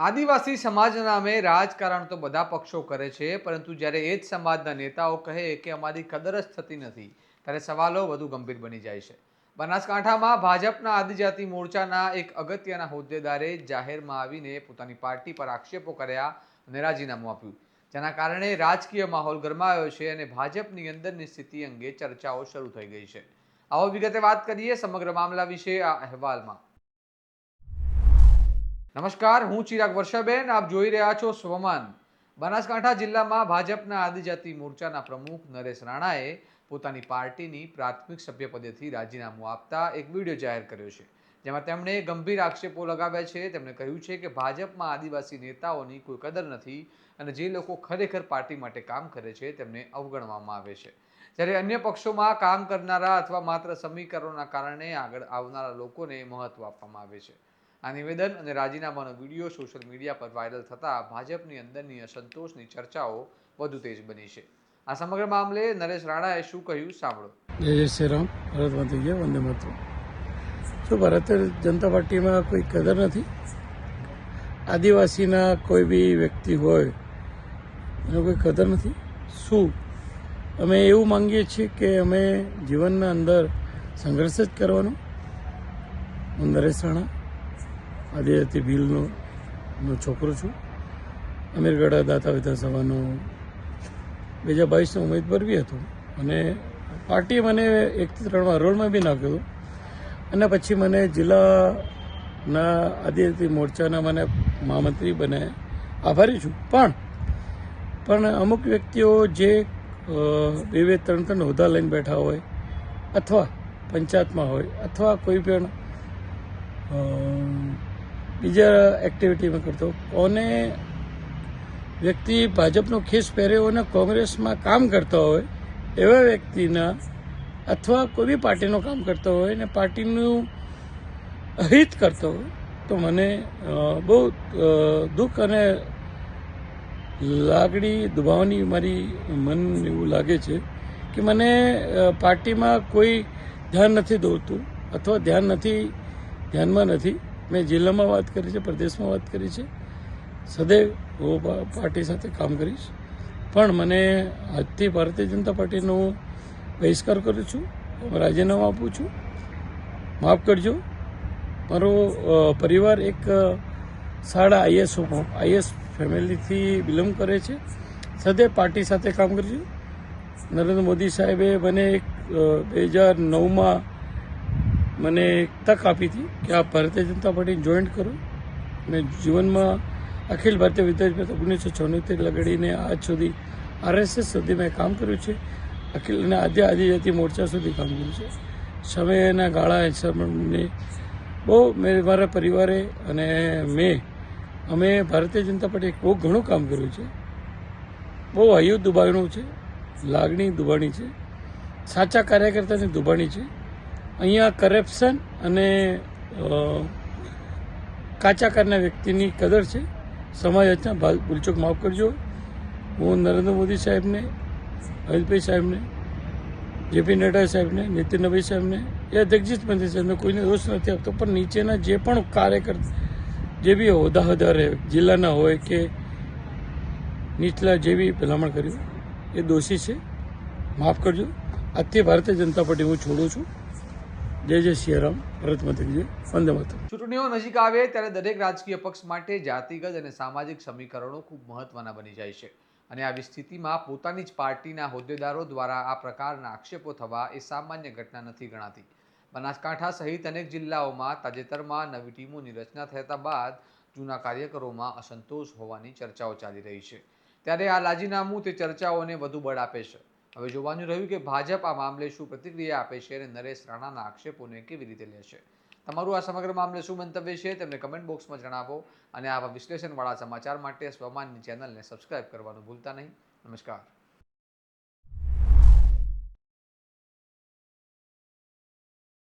આદિવાસી સમાજના નામે રાજકારણ તો બધા પક્ષો કરે છે, પરંતુ જ્યારે એ જ સમાજના નેતાઓ કહે કે અમારી કદર જ થતી નથી, ત્યારે સવાલો વધુ ગંભીર બની જાય છે. બનાસકાંઠામાં ભાજપના આદિજાતિ મોરચાના એક અગત્યના હોદ્દેદારે જાહેરમાં આવીને પોતાની પાર્ટી પર આક્ષેપો કર્યા અને રાજીનામું આપ્યું. જેના કારણે રાજકીય માહોલ ગરમાયો છે અને ભાજપની અંદરની સ્થિતિ અંગે ચર્ચાઓ શરૂ થઈ ગઈ છે. આવો વિગતે વાત કરીએ સમગ્ર મામલા વિશે આ અહેવાલમાં. નમસ્કાર, હું ચિરાગ વર્ષાબેન, આપ જોઈ રહ્યા છો સ્વમાન. બનાસકાંઠા જિલ્લામાં ભાજપના આદિજાતિ મોરચાના પ્રમુખ નરેશ રાણાએ પોતાની પાર્ટીની પ્રાથમિક સભ્યપદેથી રાજીનામું આપતા એક વીડિયો જાહેર કર્યો છે, જેમાં તેમણે ગંભીર આક્ષેપો લગાવ્યા છે. તેમણે કહ્યું છે કે ભાજપમાં આદિવાસી નેતાઓની કોઈ કદર નથી અને જે લોકો ખરેખર પાર્ટી માટે કામ કરે છે, તેમને અવગણવામાં આવે છે. જ્યારે અન્ય પક્ષોમાં કામ કરનારા અથવા માત્ર સમીકરણોના કારણે આગળ આવનારા લોકોને મહત્ત્વ આપવામાં આવે છે. આ નિવેદન અને રાજીનામાનો વીડિયો સોશિયલ મીડિયા પર વાયરલ થતાં ભાજપની અંદરની અસંતોષની ચર્ચાઓ વધુ તેજ બની છે. આ સમગ્ર મામલે નરેશ રાણાએ શું કહ્યું સાંભળો. જય જય શ્રી રામ. ભારત માતા જય, વંદે માતરમ. શું ભારતીય જનતા પાર્ટીમાં કોઈ કદર નથી, આદિવાસીના કોઈ બી વ્યક્તિ હોય, એનો કોઈ કદર નથી. શું? અમે એવું માંગીએ છીએ કે અમે જીવનના અંદર સંઘર્ષ જ કરવાનો. હું નરેશ રાણા. આદિજાતિ ભીલનો, નો છોકરો છું. અમીરગઢા દાતા વિધાનસભાનો બે હજાર બાવીસનો ઉમેદવાર બી હતો. અને પાર્ટીએ મને એકથી ત્રણમાં હરોળમાં બી નાખ્યો અને પછી મને જિલ્લાના આદિવાસી મોરચાના મને મહામંત્રી બને. આભારી છું. પણ પણ અમુક વ્યક્તિઓ જે બે બે ત્રણ ત્રણ હોદ્દા લઈને બેઠા હોય અથવા પંચાયતમાં હોય અથવા કોઈ પણ બીજા એક્ટિવિટીમાં કરતો. કોને વ્યક્તિ ભાજપનો ખેસ પહેર્યો અને કોંગ્રેસમાં કામ કરતા હોય, એવા વ્યક્તિના અથવા કોઈ બી પાર્ટીનું કામ કરતો હોય ને પાર્ટીનું અહિત કરતો હોય, તો મને બહુ દુઃખ અને લાગણી દુભાવની મારી મન એવું લાગે છે કે મને પાર્ટીમાં કોઈ ધ્યાન નથી દોરતું અથવા ધ્યાન નથી, ધ્યાનમાં નથી. મેં જિલ્લામાં વાત કરી છે, પ્રદેશમાં વાત કરી છે. સદૈવ હું પાર્ટી સાથે કામ કરીશ. પણ મને આજથી ભારતીય જનતા પાર્ટીનો બહિષ્કાર કરું છું રાજીનામું આપું છું. માફ કરજો. મારો પરિવાર એક સાડા આઈએસ આઈએસ ફેમિલીથી બિલોંગ કરે છે. સદૈવ પાર્ટી સાથે કામ કરજો નરેન્દ્ર મોદી સાહેબે મને એક બે હજાર નવમાં મને એક તક આપી હતી કે આ ભારતીય જનતા પાર્ટી જોઈન્ટ કરો. મેં જીવનમાં અખિલ ભારતીય વિદ્યાર્થી ઓગણીસો છોતેર લગાડીને આજ સુધી આરએસએસ સુધી મેં કામ કર્યું છે. અખિલ અને આજે આદિજાતિ મોરચા સુધી કામ કર્યું છે. સમયના ગાળા હિસાબને બહુ મેં મારા પરિવારે અને મેં અમે ભારતીય જનતા પાર્ટી બહુ ઘણું કામ કર્યું છે. બહુ હૈયું દુબાણું છે. લાગણી દુબાણી છે. સાચા કાર્યકર્તાની દુબાણી છે. અહીંયા કરપ્શન અને કાચા કારના વ્યક્તિની કદર છે. સમાજ હતા ભૂલચોક માફ કરજો. હું નરેન્દ્ર મોદી સાહેબને અમિતભાઈ સાહેબને, જેપી નડ્ડા સાહેબને, નીતિનભાઈ સાહેબને એ જગજીત મંત્રી સાહેબને કોઈને દોષ નથી આપતો, પણ નીચેના જે પણ કાર્યકર્તા જે બી હોદ્દા હોદ્દારે જિલ્લાના હોય કે નીચલા જે બી ભલામણ કર્યું, એ દોષી છે. માફ કરજો. આજથી ભારતીય જનતા પાર્ટી હું છોડું છું. જય જય સિયારામ ભારત માતાજી વંદે માતા ચૂંટણીઓ નજીક આવે ત્યારે દરેક રાજકીય પક્ષ માટે જાતિગત અને સામાજિક સમીકરણો ખૂબ મહત્વના બની જાય છે. અને આવી સ્થિતિમાં પોતાની જ પાર્ટીના હોદ્દેદારો દ્વારા આ પ્રકારના આક્ષેપો થવા એ સામાન્ય ઘટના નથી ગણાતી. બનાસકાંઠા સહિત અનેક જિલ્લાઓમાં તાજેતરમાં નવી ટીમોની રચના થતા બાદ જૂના કાર્યકરોમાં અસંતોષ હોવાની ચર્ચાઓ ચાલી રહી છે. ત્યારે આ રાજીનામું તે ચર્ચાઓને વધુ બળ આપે છે. હવે જોવાનું રહ્યું કે ભાજપ આ મામલે શું પ્રતિક્રિયા આપે છે અને નરેશ રાણાના આક્ષેપોને કેવી રીતે લેશે તમારું આ સમગ્ર મામલે શું મંતવ્ય છે તેમને કમેન્ટ બોક્સમાં જણાવો અને આવા વિશ્લેષણવાળા સમાચાર માટે સ્વમાનની ચેનલને સબસ્ક્રાઇબ કરવાનું ભૂલતા નહીં. નમસ્કાર.